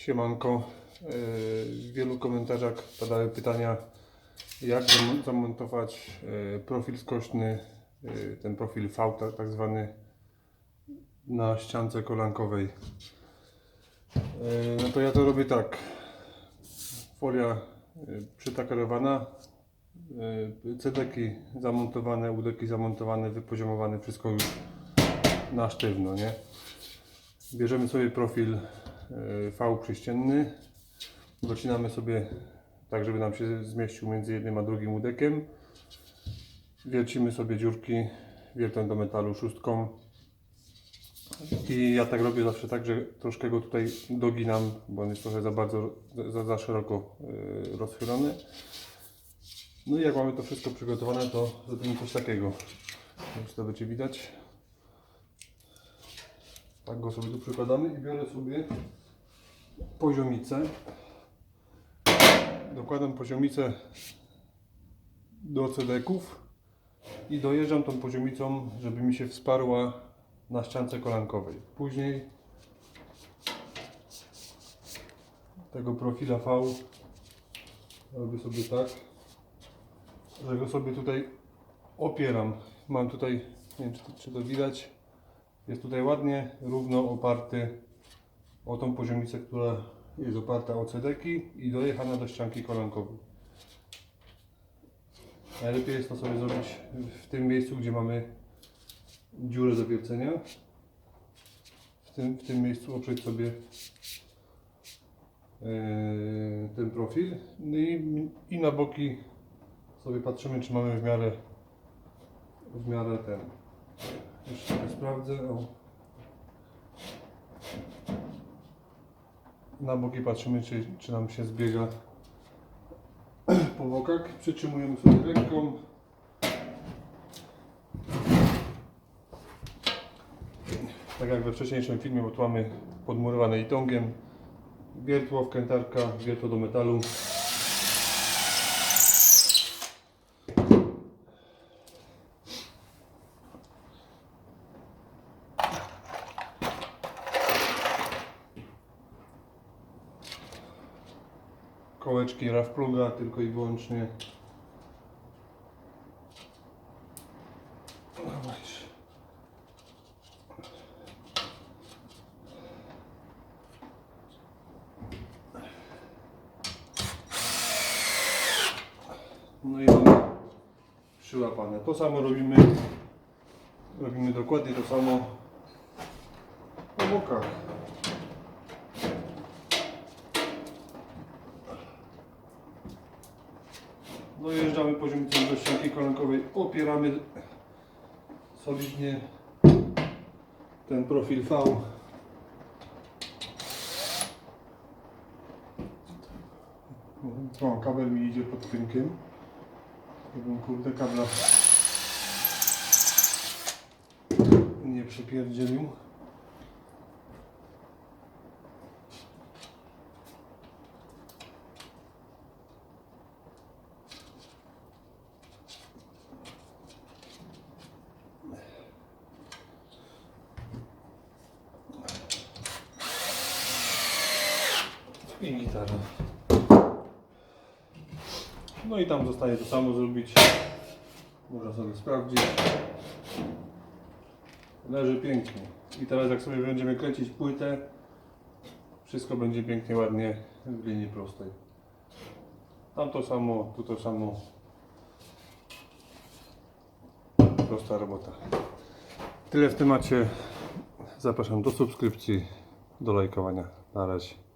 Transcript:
Siemanko. Yy, W wielu komentarzach padały pytania, jak zam- zamontować yy, profil skośny, yy, ten profil V tak, tak zwany, na ściance kolankowej. No to ja to robię tak. Folia przytakerowana, yy, cedeki zamontowane, udeki zamontowane, wypoziomowane, wszystko już na sztywno, nie? Bierzemy sobie profil V przyścienny, docinamy sobie tak, żeby nam się zmieścił między jednym a drugim udekiem. Wiercimy sobie dziurki wiertą do metalu szóstką. I ja tak robię zawsze tak, że troszkę go tutaj doginam, bo on jest trochę za bardzo, za, za szeroko y, rozchylony. No i jak mamy to wszystko przygotowane, to zrobimy coś takiego. Nie wiem, czy to będzie widać. Tak go sobie tu przykładamy i biorę sobie poziomicę. Dokładam poziomicę do cedeków i dojeżdżam tą poziomicą, żeby mi się wsparła na ściance kolankowej. Później tego profila V robię sobie tak, że go sobie tutaj opieram. Mam tutaj, nie wiem czy to, czy to widać, jest tutaj ładnie, równo oparty o tą poziomicę, która jest oparta o cedeki i dojechana do ścianki kolankowej. Najlepiej jest to sobie zrobić w tym miejscu, gdzie mamy dziurę do wiercenia. W tym, w tym miejscu oprzeć sobie yy, ten profil No i, i na boki sobie patrzymy, czy mamy w miarę w miarę ten jeszcze sprawdzę. O. Na boki patrzymy, czy, czy nam się zbiega po bokach. Przytrzymujemy sobie ręką. Tak jak we wcześniejszym filmie, bo tu mamy podmurowane itongiem. Wiertło, wkrętarka, wiertło do metalu. Kołeczki RAF pluga tylko i wyłącznie. No i mamy przyłapane. To samo robimy robimy dokładnie to samo po bokach. Dojeżdżamy poziomicą do ścianki kolankowej, opieramy solidnie ten profil V. O, kabel mi idzie pod tynkiem. Żebym kurde kabla nie przepierdzielił. I gitara. No i tam zostaje to samo zrobić. Można sobie sprawdzić. Leży pięknie. I teraz jak sobie będziemy kręcić płytę, wszystko będzie pięknie, ładnie w linii prostej. Tam to samo, tu to samo. Prosta robota. Tyle w temacie. Zapraszam do subskrypcji, do lajkowania. Na razie.